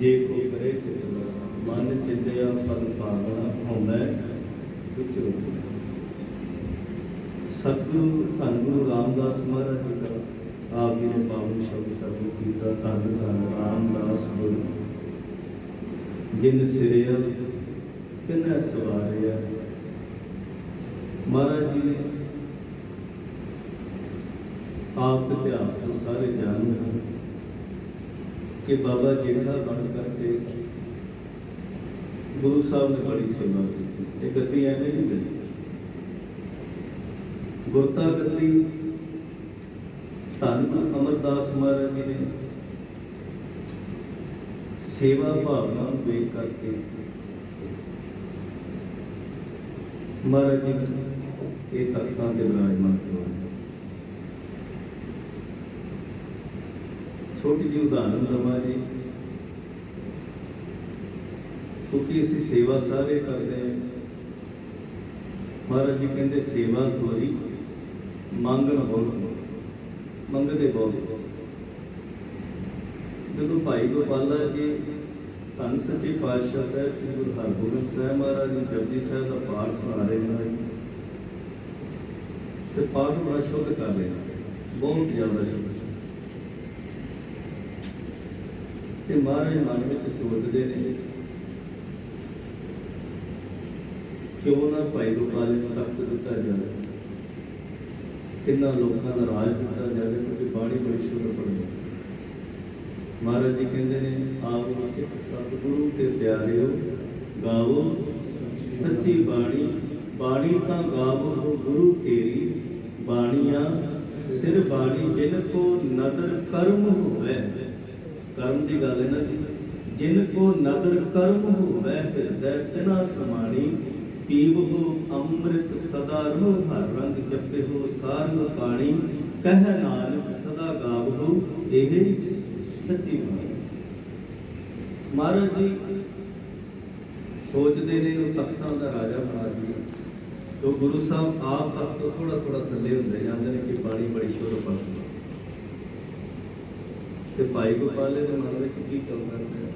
ਜੇ ਕੋ ਕਰੇ ਚਿਤ ਮਨ ਚਿੰਤਿਆ ਫਲ ਪਾਵਣਾ ਹੁੰਦਾ ਵਿੱਚ ਸਤਿਗੁਰੂ, ਧੰਨ ਰਾਮਦਾਸ ਮਹਾਰਾਜ ਜੀ ਦਾ ਆਪ ਜੀ ਨੇ ਪਾਵਨ ਸ਼ਬਦ ਸਰਵ ਕੀਤਾ, ਧੰਨ ਧੰਨ ਰਾਮਦਾਸ ਗੁਰੂ। ਜਿਨ ਸਿਰਿਆ ਕਿਨੈ ਸਵਾਰਿਆ ਮਹਾਰਾਜ ਜੀ ਨੇ ਆਪ ਇਤਿਹਾਸ ਤੋਂ ਸਾਰੇ ਜਾਣਦੇ ਹਨ ਕਿ ਬਾਬਾ ਜੇਠਾ ਬਣ ਕਰਕੇ ਗੁਰੂ ਸਾਹਿਬ ਨੇ ਬੜੀ ਸੇਵਾ ਕੀਤੀ। ਇਹ ਗੱਦੀ ਐਵੇਂ ਨਹੀਂ ਗਈ। ਗੁਰਤਾ ਗੱਦੀ, ਧੰਨ ਅਮਰਦਾਸ ਮਹਾਰਾਜ ਜੀ ਨੇ ਸੇਵਾ ਭਾਵਨਾ ਨੂੰ ਵੇਖ ਕਰਕੇ ਮਹਾਰਾਜ ਜੀ ਇਹ ਤਖਤਾਂ ਤੇ ਵਿਰਾਜਮਾਨ ਕਰਵਾਇਆ ਛੋਟੀ ਜਿਹੀ ਉਦਾਹਰਨ ਦਵਾਂ ਜੀ। ਕਿਉਂਕਿ ਅਸੀਂ ਸੇਵਾ ਸਾਰੇ ਕਰਦੇ ਹਾਂ। ਮਹਾਰਾਜ ਜੀ ਕਹਿੰਦੇ, ਸੇਵਾ ਥੋੜੀ ਮੰਗਣ ਬਹੁਤ ਮੰਗਦੇ ਬਹੁਤ ਜਦੋਂ ਭਾਈ ਗੋਪਾਲਾ ਜੀ ਧੰਨ ਸੱਚੇ ਪਾਤਸ਼ਾਹ ਸਾਹਿਬ, ਸ੍ਰੀ ਗੁਰੂ ਹਰਗੋਬਿੰਦ ਸਾਹਿਬ ਮਹਾਰਾਜ ਜੀ, ਜਪਜੀ ਸਾਹਿਬ ਦਾ ਪਾਠ ਸੁਣਾ ਰਹੇ ਨੇ ਤੇ ਪਾਠ ਬੜਾ ਸ਼ੁੱਧ ਕਰ ਰਹੇ ਬਹੁਤ ਜ਼ਿਆਦਾ ਸ਼ੁੱਧ। ਤੇ ਮਹਾਰਾਜ ਮਨ ਵਿੱਚ ਸੋਚਦੇ ਨੇ ਕਿਉਂ ਨਾ ਭਾਈ ਗੋਪਾਲ ਨੂੰ ਤਖਤ ਦਿੱਤਾ ਜਾਵੇ? ਕਿੰਨਾ ਲੋਕਾਂ ਦਾ ਰਾਜ ਦਿੱਤਾ ਜਾਵੇ ਕਿਉਂਕਿ ਬਾਣੀ ਬੜੀ ਸ਼ੁੱਧ ਪੜ੍ਹਦੀ ਮਹਾਰਾਜ ਜੀ ਕਹਿੰਦੇ ਨੇ, ਆਪ ਸਿੱਖ ਸਤਿਗੁਰੂ ਤੇ ਪਿਆਰਿਓ, ਗਾਵੋ ਸੱਚੀ ਬਾਣੀ। ਬਾਣੀ ਤਾਂ ਗਾਵੋ ਗੁਰੂ ਤੇਰੀ, ਬਾਣੀਆਂ ਸਿਰ ਬਾਣੀ ਜਿਨ ਕੋ ਨਦਰ ਕਰਮ ਹੋਵੇ। ਕਰਮ ਦੀ ਗੱਲ ਹੈ ਨਾ ਜਿਨ ਕੋ ਨਦਰ ਕਰਮ ਹੋਵੇ, ਹਿਰਦੈ ਤਿਨਾ ਸਮਾਣੀ। ਪੀਵਹੁ ਅੰਮ੍ਰਿਤ ਸਦਾ ਰੋ ਹਰ ਰੰਗ ਜਪਿਓ ਸਾਰੰਗ ਪਾਣੀ, ਕਹਿ ਨਾਨਕ ਸਦਾ ਗਾਵਹੁ ਇਹ ਸੱਚੀ ਬਾਣੀ। ਮਹਾਰਾਜ ਜੀ, ਸੋਚਦੇ ਨੇ, ਉਹ ਤਖਤਾਂ ਦਾ ਰਾਜਾ ਬਣਾ ਦਿਆ ਤੋ ਗੁਰੂ ਸਾਹਿਬ ਆਪ ਤਖਤ ਤੋਂ ਥੋੜਾ ਥੋੜਾ ਥੱਲੇ ਹੁੰਦੇ ਜਾਂਦੇ ਨੇ ਕਿ ਬਾਣੀ ਬੜੀ ਸ਼ੁੱਧ ਪੜ੍ਹਦੀ ਤੇ ਭਾਈ ਗੋਪਾਲੇ ਦੇ ਮਨ ਵਿੱਚ ਕੀ ਚੱਲਦਾ ਰਿਹਾ